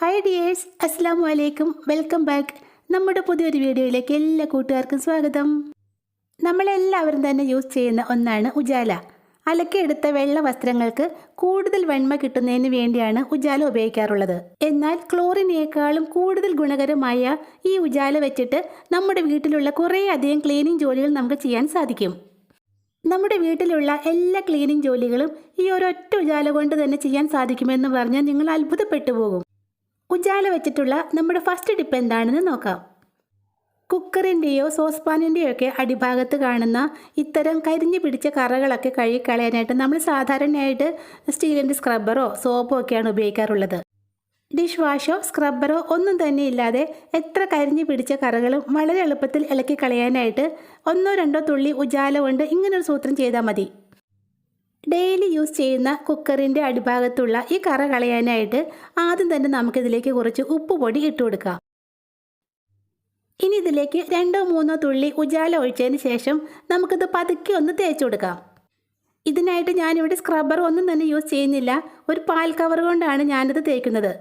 Hi dears അസ്സാം വലൈക്കും welcome back നമ്മുടെ പുതിയൊരു വീഡിയോയിലേക്ക് എല്ലാ കൂട്ടുകാർക്കും സ്വാഗതം. നമ്മളെല്ലാവരും തന്നെ യൂസ് ചെയ്യുന്ന ഒന്നാണ് ഉജാല. അലക്കിയെടുത്ത വെള്ള വസ്ത്രങ്ങൾക്ക് കൂടുതൽ വെണ്മ കിട്ടുന്നതിന് വേണ്ടിയാണ് ഉജാല ഉപയോഗിക്കാറുള്ളത്. എന്നാൽ ക്ലോറിനേക്കാളും കൂടുതൽ ഗുണകരമായ ഈ ഉജാല വെച്ചിട്ട് നമ്മുടെ വീട്ടിലുള്ള കുറേ അധികം ക്ലീനിങ് ജോലികൾ നമുക്ക് ചെയ്യാൻ സാധിക്കും. നമ്മുടെ വീട്ടിലുള്ള എല്ലാ ക്ലീനിങ് ജോലികളും ഈ ഒരൊറ്റ ഉജാല കൊണ്ട് തന്നെ ചെയ്യാൻ സാധിക്കുമെന്ന് പറഞ്ഞാൽ നിങ്ങൾ അത്ഭുതപ്പെട്ടു പോകും. ഉജാല വെച്ചിട്ടുള്ള നമ്മുടെ ഫസ്റ്റ് ടിപ്പ് എന്താണെന്ന് നോക്കാം. കുക്കറിന്റെയോ സോസ് സോസ്പാനിന്റെയോ ഒക്കെ അടിഭാഗത്ത് കാണുന്ന ഇത്തരം കരിഞ്ഞു പിടിച്ച കറകളൊക്കെ കഴുകിക്കളയാനായിട്ട് നമ്മൾ സാധാരണയായിട്ട് സ്റ്റീലിന്റെ സ്ക്രബ്ബറോ സോപ്പോ ഒക്കെയാണ് ഉപയോഗിക്കാറുള്ളത്. ഡിഷ് വാഷോ സ്ക്രബ്ബറോ ഒന്നും തന്നെ ഇല്ലാതെ എത്ര കരിഞ്ഞു പിടിച്ച കറകളും വളരെ എളുപ്പത്തിൽ ഇളക്കി കളയാനായിട്ട് ഒന്നോ രണ്ടോ തുള്ളി ഉജാല കൊണ്ട് ഇങ്ങനൊരു സൂത്രം ചെയ്താൽ മതി. ഡെയിലി യൂസ് ചെയ്യുന്ന കുക്കറിന്റെ അടിഭാഗത്തുള്ള ഈ കറ കളയാനായിട്ട് ആദ്യം തന്നെ നമുക്കിതിലേക്ക് കുറച്ച് ഉപ്പ് പൊടി ഇട്ട് കൊടുക്കാം. ഇനി ഇതിലേക്ക് രണ്ടോ മൂന്നോ തുള്ളി ഉജാല ഒഴിച്ചതിന് ശേഷം നമുക്കിത് പതുക്കെ ഒന്ന് തേച്ച് കൊടുക്കാം. ഇതിനായിട്ട് ഞാനിവിടെ സ്ക്രബ്ബർ ഒന്നും തന്നെ യൂസ് ചെയ്യുന്നില്ല. ഒരു പാൽ കവർ കൊണ്ടാണ് ഞാനിത് തേക്കുന്നത്.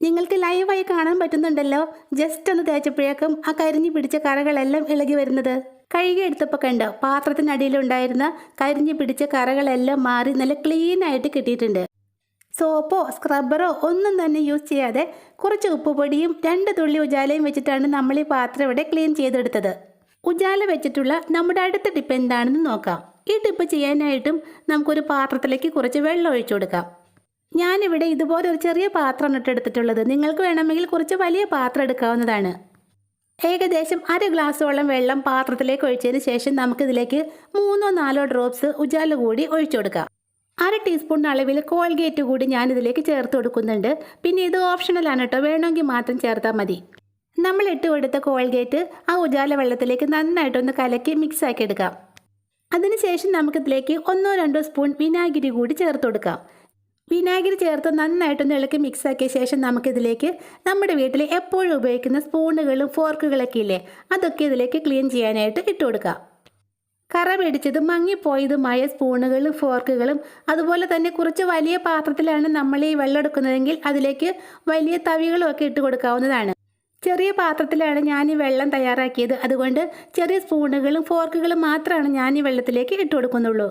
നിങ്ങൾക്ക് ലൈവായി കാണാൻ പറ്റുന്നുണ്ടല്ലോ. ജസ്റ്റ് ഒന്ന് തേച്ചപ്പോഴേക്കും ആ കരിഞ്ഞു പിടിച്ച കറകളെല്ലാം ഇളകി വരുന്നത്. കഴുകി എടുത്തപ്പോൾ കണ്ടോ പാത്രത്തിനടിയിലുണ്ടായിരുന്ന കരിഞ്ഞു പിടിച്ച കറകളെല്ലാം മാറി നല്ല ക്ലീൻ ആയിട്ട് കിട്ടിയിട്ടുണ്ട്. സോപ്പോ സ്ക്രബ്ബറോ ഒന്നും തന്നെ യൂസ് ചെയ്യാതെ കുറച്ച് ഉപ്പുപൊടിയും രണ്ട് തുള്ളി ഉജാലയും വെച്ചിട്ടാണ് നമ്മൾ ഈ പാത്രം ഇവിടെ ക്ലീൻ ചെയ്തെടുത്തത്. ഉജാല വെച്ചിട്ടുള്ള നമ്മുടെ അടുത്ത ടിപ്പ് എന്താണെന്ന് നോക്കാം. ഈ ടിപ്പ് ചെയ്യാനായിട്ടും നമുക്കൊരു പാത്രത്തിലേക്ക് കുറച്ച് വെള്ളം ഒഴിച്ചു കൊടുക്കാം. ഞാനിവിടെ ഇതുപോലെ ഒരു ചെറിയ പാത്രമാണ് ഇട്ടെടുത്തിട്ടുള്ളത് നിങ്ങൾക്ക് വേണമെങ്കിൽ കുറച്ച് വലിയ പാത്രം എടുക്കാവുന്നതാണ്. ഏകദേശം അര ഗ്ലാസ്സോളം വെള്ളം പാത്രത്തിലേക്ക് ഒഴിച്ചതിന് ശേഷം നമുക്കിതിലേക്ക് മൂന്നോ നാലോ ഡ്രോപ്സ് ഉജാല കൂടി ഒഴിച്ചു കൊടുക്കാം. അര ടീസ്പൂൺ അളവിൽ കോൾഗേറ്റ് കൂടി ഞാനിതിലേക്ക് ചേർത്ത് കൊടുക്കുന്നുണ്ട്. പിന്നെ ഇത് ഓപ്ഷണലാണ് കേട്ടോ. വേണമെങ്കിൽ മാത്രം ചേർത്താൽ മതി. നമ്മൾ ഇട്ട് കൊടുത്ത കോൾഗേറ്റ് ആ ഉജാല വെള്ളത്തിലേക്ക് നന്നായിട്ടൊന്ന് കലക്കി മിക്സ് ആക്കി എടുക്കാം. അതിനുശേഷം നമുക്കിതിലേക്ക് ഒന്നോ രണ്ടോ സ്പൂൺ വിനാഗിരി കൂടി ചേർത്ത് കൊടുക്കാം. വിനാഗിരി ചേർത്ത് നന്നായിട്ടൊന്ന് ഇളക്കി മിക്സാക്കിയ ശേഷം നമുക്കിതിലേക്ക് നമ്മുടെ വീട്ടിൽ എപ്പോഴും ഉപയോഗിക്കുന്ന സ്പൂണുകളും ഫോർക്കുകളൊക്കെ ഇല്ലേ അതൊക്കെ ഇതിലേക്ക് ക്ലീൻ ചെയ്യാനായിട്ട് ഇട്ട് കൊടുക്കാം. കറ പിടിച്ചതും മങ്ങിപ്പോയതുമായ സ്പൂണുകളും ഫോർക്കുകളും അതുപോലെ തന്നെ കുറച്ച് വലിയ പാത്രത്തിലാണ് നമ്മൾ ഈ വെള്ളം എടുക്കുന്നതെങ്കിൽ അതിലേക്ക് വലിയ തവികളും ഒക്കെ ഇട്ട് കൊടുക്കാവുന്നതാണ്. ചെറിയ പാത്രത്തിലാണ് ഞാൻ ഈ വെള്ളം തയ്യാറാക്കിയത്. അതുകൊണ്ട് ചെറിയ സ്പൂണുകളും ഫോർക്കുകളും മാത്രമാണ് ഞാൻ ഈ വെള്ളത്തിലേക്ക് ഇട്ട് കൊടുക്കുന്നുള്ളൂ.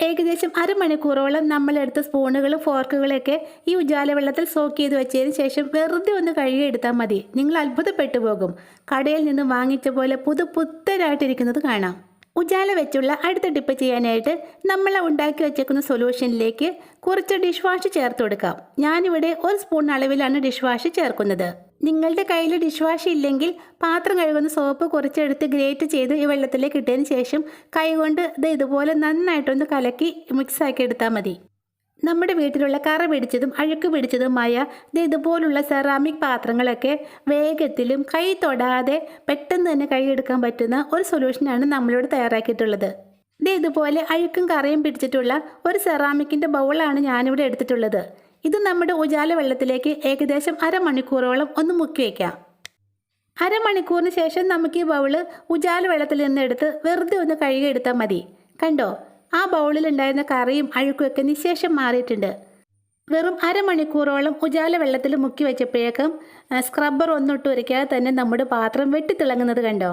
ഏകദേശം അരമണിക്കൂറോളം നമ്മളെടുത്ത സ്പൂണുകളും ഫോർക്കുകളൊക്കെ ഈ ഉജാല വെള്ളത്തിൽ സോക്ക് ചെയ്ത് വെച്ചതിന് ശേഷം വെറുതെ ഒന്ന് കഴുകിയെടുത്താൽ മതി. നിങ്ങൾ അത്ഭുതപ്പെട്ടു പോകും. കടയിൽ നിന്ന് വാങ്ങിച്ച പോലെ പുതു പുത്തരായിട്ടിരിക്കുന്നത് കാണാം. ഉജാല വെച്ചുള്ള അടുത്ത ടിപ്പ് ചെയ്യാനായിട്ട് നമ്മൾ ഉണ്ടാക്കി വെച്ചേക്കുന്ന സൊല്യൂഷനിലേക്ക് കുറച്ച് ഡിഷ് വാഷ് ചേർത്ത് കൊടുക്കാം. ഞാനിവിടെ ഒരു സ്പൂൺ അളവിലാണ് ഡിഷ് വാഷ് ചേർക്കുന്നത്. നിങ്ങളുടെ കയ്യിൽ ഡിഷ് വാഷ് ഇല്ലെങ്കിൽ പാത്രം കഴുകുന്ന സോപ്പ് കുറച്ചെടുത്ത് ഗ്രേറ്റ് ചെയ്ത് ഈ വെള്ളത്തിലേക്ക് ഇട്ടതിന് ശേഷം കൈകൊണ്ട് ഇത് ഇതുപോലെ നന്നായിട്ടൊന്ന് കലക്കി മിക്സ് ആക്കി എടുത്താൽ മതി. നമ്മുടെ വീട്ടിലുള്ള കറ പിടിച്ചതും അഴുക്ക് പിടിച്ചതുമായ ഇത് ഇതുപോലുള്ള സെറാമിക് പാത്രങ്ങളൊക്കെ വേഗത്തിലും കൈ തൊടാതെ പെട്ടെന്ന് തന്നെ കൈയെടുക്കാൻ പറ്റുന്ന ഒരു സൊല്യൂഷനാണ് നമ്മളോട് തയ്യാറാക്കിയിട്ടുള്ളത്. ഇത് ഇതുപോലെ അഴുക്കും കറയും പിടിച്ചിട്ടുള്ള ഒരു സെറാമിക്കിന്റെ ബൗളാണ് ഞാനിവിടെ എടുത്തിട്ടുള്ളത്. ഇത് നമ്മുടെ ഉജാല വെള്ളത്തിലേക്ക് ഏകദേശം അരമണിക്കൂറോളം ഒന്ന് മുക്കി വയ്ക്കാം അരമണിക്കൂറിന് ശേഷം നമുക്ക് ഈ ബൗൾ ഉജാല വെള്ളത്തിൽ നിന്ന് എടുത്ത് വെറുതെ ഒന്ന് കഴുകിയെടുത്താൽ മതി. കണ്ടോ? ആ ബൗളിൽ ഉണ്ടായിരുന്ന കറിയും അഴുക്കുമൊക്കെ നിശേഷം മാറിയിട്ടുണ്ട്. വെറും അരമണിക്കൂറോളം ഉജാല വെള്ളത്തിൽ മുക്കി വെച്ചപ്പോഴേക്കും സ്ക്രബ്ബർ ഒന്നിട്ട് ഉരയ്ക്കാതെ തന്നെ നമ്മുടെ പാത്രം വെട്ടിത്തിളങ്ങുന്നത് കണ്ടോ?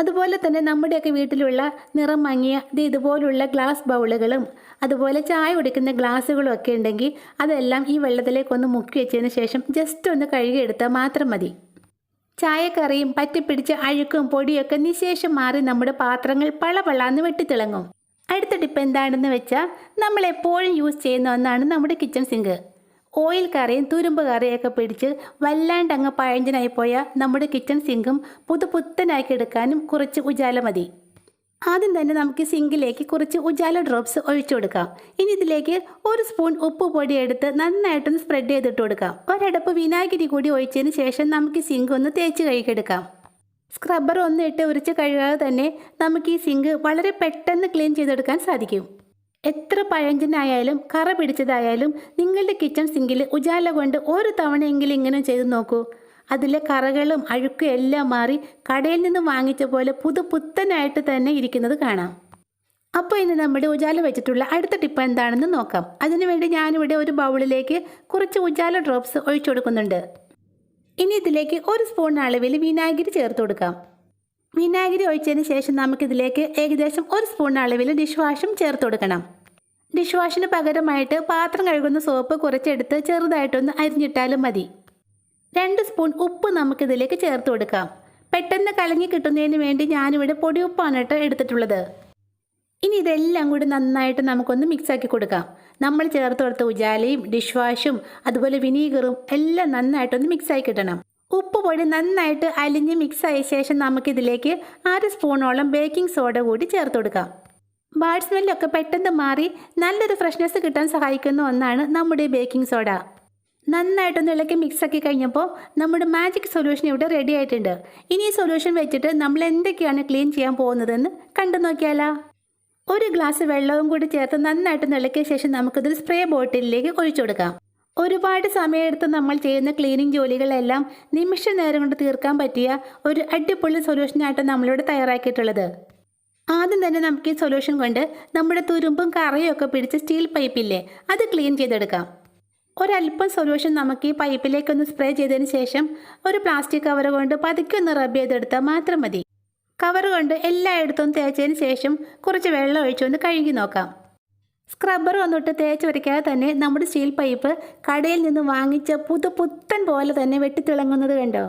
അതുപോലെ തന്നെ നമ്മുടെയൊക്കെ വീട്ടിലുള്ള നിറം മങ്ങിയ ഇത് ഇതുപോലുള്ള ഗ്ലാസ് ബൗളുകളും അതുപോലെ ചായ കുടിക്കുന്ന ഗ്ലാസ്സുകളും ഒക്കെ ഉണ്ടെങ്കിൽ അതെല്ലാം ഈ വെള്ളത്തിലേക്ക് ഒന്ന് മുക്കി വെച്ചതിന് ശേഷം ജസ്റ്റ് ഒന്ന് കഴുകിയെടുത്താൽ മാത്രം മതി. ചായക്കറിയും പറ്റിപ്പിടിച്ച അഴുക്കും പൊടിയൊക്കെ നിശേഷം മാറി നമ്മുടെ പാത്രങ്ങൾ പളപളാന്ന് വെട്ടിത്തിളങ്ങും. അടുത്ത ടിപ്പ് എന്താണെന്ന് വെച്ചാൽ നമ്മൾ എപ്പോഴും യൂസ് ചെയ്യുന്ന ഒന്നാണ് നമ്മുടെ കിച്ചൺ സിങ്ക് ഓയിൽ കറിയും തുരുമ്പ് കറിയൊക്കെ പിടിച്ച് വല്ലാണ്ട് അങ്ങ് പഴഞ്ചനായി പോയ നമ്മുടെ കിച്ചൺ സിങ്കും പുതുപുത്തനാക്കി എടുക്കാനും കുറച്ച് ഉജാല മതി. ആദ്യം തന്നെ നമുക്ക് സിങ്കിലേക്ക് കുറച്ച് ഉജാല ഡ്രോപ്സ് ഒഴിച്ചു കൊടുക്കാം. ഇനി ഇതിലേക്ക് ഒരു സ്പൂൺ ഉപ്പ് പൊടി എടുത്ത് നന്നായിട്ടൊന്ന് സ്പ്രെഡ് ചെയ്തിട്ട് കൊടുക്കാം. ഒരടപ്പ് വിനാഗിരി കൂടി ഒഴിച്ചതിന് ശേഷം നമുക്ക് സിങ്ക് ഒന്ന് തേച്ച് കഴുകിയെടുക്കാം സ്ക്രബ്ബർ ഒന്ന് ഇട്ട് ഉരച്ച് കഴുകാതെ തന്നെ നമുക്ക് ഈ സിങ്ക് വളരെ പെട്ടെന്ന് ക്ലീൻ ചെയ്തെടുക്കാൻ സാധിക്കും. എത്ര പഴഞ്ചനായാലും കറ പിടിച്ചതായാലും നിങ്ങളുടെ കിച്ചൺ സിങ്കിൽ ഉജാല കൊണ്ട് ഒരു തവണയെങ്കിലും ഇങ്ങനെ ചെയ്തു നോക്കൂ. അതിലെ കറകളും അഴുക്കും എല്ലാം മാറി കടയിൽ നിന്ന് വാങ്ങിച്ച പോലെ പുതുപുത്തനായിട്ട് തന്നെ ഇരിക്കുന്നത് കാണാം. അപ്പോൾ ഇന്ന് നമ്മുടെ ഉജാല വെച്ചിട്ടുള്ള അടുത്ത ടിപ്പ് എന്താണെന്ന് നോക്കാം. അതിനുവേണ്ടി ഞാനിവിടെ ഒരു ബൗളിലേക്ക് കുറച്ച് ഉജാല ഡ്രോപ്സ് ഒഴിച്ചു കൊടുക്കുന്നുണ്ട്. ഇനി ഇതിലേക്ക് ഒരു സ്പൂൺ അളവിൽ വിനാഗിരി ചേർത്ത് കൊടുക്കാം. വിനാഗിരി ഒഴിച്ചതിന് ശേഷം നമുക്കിതിലേക്ക് ഏകദേശം ഒരു സ്പൂൺ അളവിൽ ഡിഷ് വാഷും ചേർത്ത് കൊടുക്കണം. ഡിഷ് വാഷിന് പകരമായിട്ട് പാത്രം കഴുകുന്ന സോപ്പ് കുറച്ചെടുത്ത് ചെറുതായിട്ടൊന്ന് അരിഞ്ഞിട്ടാലും മതി. രണ്ട് സ്പൂൺ ഉപ്പ് നമുക്കിതിലേക്ക് ചേർത്ത് കൊടുക്കാം. പെട്ടെന്ന് കലങ്ങി കിട്ടുന്നതിന് വേണ്ടി ഞാനിവിടെ പൊടി ഉപ്പാണ് കേട്ടോ എടുത്തിട്ടുള്ളത്. ഇനി ഇതെല്ലാം കൂടി നന്നായിട്ട് നമുക്കൊന്ന് മിക്സാക്കി കൊടുക്കാം. നമ്മൾ ചേർത്ത് കൊടുത്ത ഉജാലയും ഡിഷ് വാഷും അതുപോലെ വിനീഗറും എല്ലാം നന്നായിട്ടൊന്ന് മിക്സായി കിട്ടണം. ഉപ്പ് പൊടി നന്നായിട്ട് അലിഞ്ഞ് മിക്സായ ശേഷം നമുക്കിതിലേക്ക് അര സ്പൂണോളം ബേക്കിംഗ് സോഡ കൂടി ചേർത്ത് കൊടുക്കാം. ബാഡ് സ്മെല്ലൊക്കെ പെട്ടെന്ന് മാറി നല്ലൊരു ഫ്രഷ്നെസ് കിട്ടാൻ സഹായിക്കുന്ന ഒന്നാണ് നമ്മുടെ ബേക്കിംഗ് സോഡ നന്നായിട്ടൊന്ന് ഇളക്കി മിക്സാക്കി കഴിഞ്ഞപ്പോൾ നമ്മുടെ മാജിക് സൊല്യൂഷൻ ഇവിടെ റെഡി ആയിട്ടുണ്ട്. ഇനി ഈ സൊല്യൂഷൻ വെച്ചിട്ട് നമ്മൾ എന്തൊക്കെയാണ് ക്ലീൻ ചെയ്യാൻ പോകുന്നതെന്ന് കണ്ടു നോക്കിയാലോ. ഒരു ഗ്ലാസ് വെള്ളവും കൂടി ചേർത്ത് നന്നായിട്ട് ഇളക്കിയ ശേഷം നമുക്കിതൊരു സ്പ്രേ ബോട്ടിലിലേക്ക് ഒഴിച്ചു കൊടുക്കാം. ഒരുപാട് സമയമെടുത്ത് നമ്മൾ ചെയ്യുന്ന ക്ലീനിങ് ജോലികളെല്ലാം നിമിഷ നേരം കൊണ്ട് തീർക്കാൻ പറ്റിയ ഒരു അടിപൊളി സൊല്യൂഷനായിട്ട് നമ്മളിവിടെ തയ്യാറാക്കിയിട്ടുള്ളത്. ആദ്യം തന്നെ നമുക്ക് ഈ സൊല്യൂഷൻ കൊണ്ട് നമ്മുടെ തുരുമ്പും കറയും ഒക്കെ പിടിച്ച സ്റ്റീൽ പൈപ്പില്ലേ അത് ക്ലീൻ ചെയ്തെടുക്കാം. ഒരല്പം സൊല്യൂഷൻ നമുക്ക് ഈ പൈപ്പിലേക്കൊന്ന് സ്പ്രേ ചെയ്തതിന് ശേഷം ഒരു പ്ലാസ്റ്റിക് കവർ കൊണ്ട് പതുക്കെ ഒന്ന് റബ്ബ് ചെയ്തെടുത്താൽ മാത്രം മതി. കവർ കൊണ്ട് എല്ലായിടത്തും തേച്ചതിന് ശേഷം കുറച്ച് വെള്ളം ഒഴിച്ചൊന്ന് കഴുകി നോക്കാം. സ്ക്രബ്ബർ വന്നിട്ട് തേച്ച് വരയ്ക്കാതെ തന്നെ നമ്മുടെ സ്റ്റീൽ പൈപ്പ് കടയിൽ നിന്ന് വാങ്ങിച്ച പുതു പുത്തൻ പോലെ തന്നെ വെട്ടിത്തിളങ്ങുന്നത് കണ്ടോ?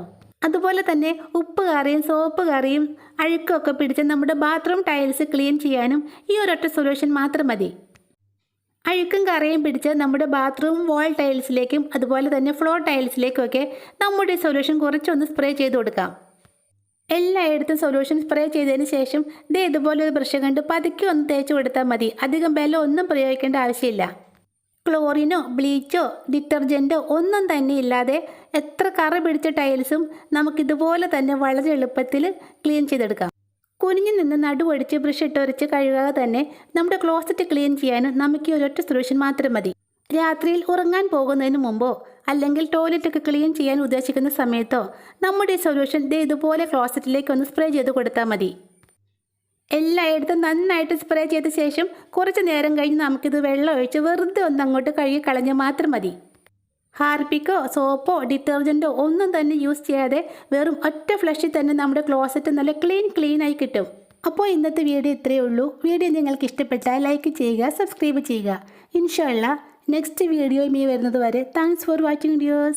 അതുപോലെ തന്നെ ഉപ്പ് കറിയും സോപ്പ് കറിയും അഴുക്കൊക്കെ പിടിച്ച് നമ്മുടെ ബാത്റൂം ടൈൽസ് ക്ലീൻ ചെയ്യാനും ഈ ഒരൊറ്റ സൊല്യൂഷൻ മാത്രം മതി. അഴുക്കും കറിയും പിടിച്ച് നമ്മുടെ ബാത്റൂം വാൾ ടൈൽസിലേക്കും അതുപോലെ തന്നെ ഫ്ലോർ ടൈൽസിലേക്കും ഒക്കെ നമ്മുടെ സൊല്യൂഷൻ കുറച്ചൊന്ന് സ്പ്രേ ചെയ്ത് കൊടുക്കാം. എല്ലായിടത്തും സൊല്യൂഷൻ സ്പ്രേ ചെയ്തതിന് ശേഷം ദേ ഇതുപോലെ ഒരു ബ്രഷ് കണ്ട് പതുക്കെ ഒന്ന് തേച്ച് കൊടുത്താൽ മതി. അധികം ബലം ഒന്നും പ്രയോഗിക്കേണ്ട ആവശ്യമില്ല. ക്ലോറിനോ ബ്ലീച്ചോ ഡിറ്റർജന്റോ ഒന്നും തന്നെ ഇല്ലാതെ എത്ര കറ പിടിച്ച ടൈൽസും നമുക്കിതുപോലെ തന്നെ വളരെ എളുപ്പത്തിൽ ക്ലീൻ ചെയ്തെടുക്കാം. കുനിഞ്ഞു നിന്ന് നടുവടിച്ച് ബ്രഷ് ഇട്ടൊരച്ച് കഴുകാതെ തന്നെ നമ്മുടെ ക്ലോസറ്റ് ക്ലീൻ ചെയ്യാനും നമുക്ക് ഈ ഒരൊറ്റ സൊല്യൂഷൻ മാത്രം മതി. രാത്രിയിൽ ഉറങ്ങാൻ പോകുന്നതിന് മുമ്പോ അല്ലെങ്കിൽ ടോയ്ലറ്റൊക്കെ ക്ലീൻ ചെയ്യാൻ ഉദ്ദേശിക്കുന്ന സമയത്തോ നമ്മുടെ സൊല്യൂഷൻ ദേ ഇതുപോലെ ക്ലോസറ്റിലേക്ക് ഒന്ന് സ്പ്രേ ചെയ്ത് കൊടുത്താൽ മതി. എല്ലായിടത്തും നന്നായിട്ട് സ്പ്രേ ചെയ്ത ശേഷം കുറച്ച് നേരം കഴിഞ്ഞ് നമുക്കിത് വെള്ളം ഒഴിച്ച് വെറുതെ ഒന്ന് അങ്ങോട്ട് കഴുകി കളഞ്ഞാൽ മാത്രം മതി. ഹാർപ്പിക്കോ സോപ്പോ ഡിറ്റർജന്റോ ഒന്നും തന്നെ യൂസ് ചെയ്യാതെ വെറും ഒറ്റ ഫ്ലഷിൽ തന്നെ നമ്മുടെ ക്ലോസറ്റ് നല്ല ക്ലീൻ ക്ലീൻ ആയി കിട്ടും. അപ്പോൾ ഇന്നത്തെ വീഡിയോ ഇത്രയേ ഉള്ളൂ. വീഡിയോ നിങ്ങൾക്ക് ഇഷ്ടപ്പെട്ടാൽ ലൈക്ക് ചെയ്യുക സബ്സ്ക്രൈബ് ചെയ്യുക. ഇൻഷല്ല നെക്സ്റ്റ് വീഡിയോയുമായി വരുന്നത് വരെ താങ്ക്സ് ഫോർ വാച്ചിങ് വീഡിയോസ്